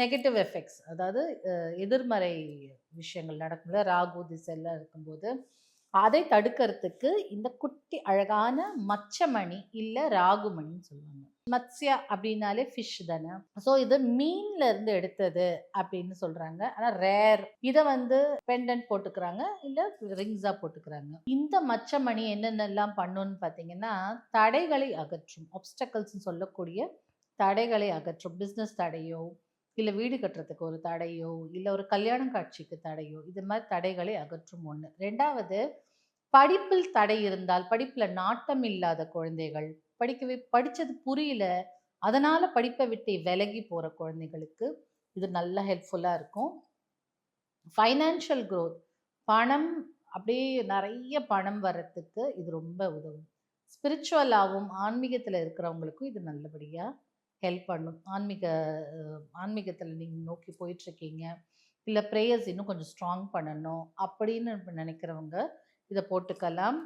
Negative effects அதாவது எதிர்மறை விஷயங்கள் நடக்கும்போது ராகு திசையெல்லாம் இருக்கும்போது அதை தடுக்கிறதுக்கு இந்த குட்டி அழகான மச்சமணி இல்லை ராகுமணின்னு சொல்லுவாங்க. மத்ஸ்யா அப்படின்னாலே ஃபிஷ் தானே. ஸோ இது மீன்ல இருந்து எடுத்தது அப்படின்னு சொல்றாங்க. ஆனால் ரேர் இதை வந்து பெண்டன்ட் போட்டுக்கிறாங்க இல்லை ரிங்ஸாக போட்டுக்கிறாங்க. இந்த மச்சமணி என்னென்னலாம் பண்ணுன்னு பார்த்தீங்கன்னா தடைகளை அகற்றும் ஆப்ஸ்டக்கல்ஸ்னு சொல்லக்கூடிய தடைகளை அகற்றும் பிஸ்னஸ் தடையோ இல்லை வீடு கட்டுறதுக்கு ஒரு தடையோ இல்லை ஒரு கல்யாணம் காட்சிக்கு தடையோ இது மாதிரி தடைகளை அகற்றும் ஒன்று ரெண்டாவது படிப்பில் தடை இருந்தால் படிப்பில் நாட்டம் இல்லாத குழந்தைகள் படிக்கவே படித்தது புரியல அதனால் படிப்பை விட்டு விலகி போகிற குழந்தைகளுக்கு இது நல்ல ஹெல்ப்ஃபுல்லாக இருக்கும். ஃபைனான்ஷியல் க்ரோத் பணம் அப்படியே நிறைய பணம் வர்றதுக்கு இது ரொம்ப உதவும். ஸ்பிரிச்சுவலாகவும் ஆன்மீகத்தில் இருக்கிறவங்களுக்கும் இது நல்லபடியாக ஹெல்ப் பண்ணும். ஆன்மீக ஆன்மீகத்தில் நீங்கள் நோக்கி போயிட்டுருக்கீங்க. இல்லை ப்ரேயர்ஸ் இன்னும் கொஞ்சம் ஸ்ட்ராங் பண்ணணும் அப்படின்னு நினைக்கிறவங்க இதை போட்டுக்கலாம்.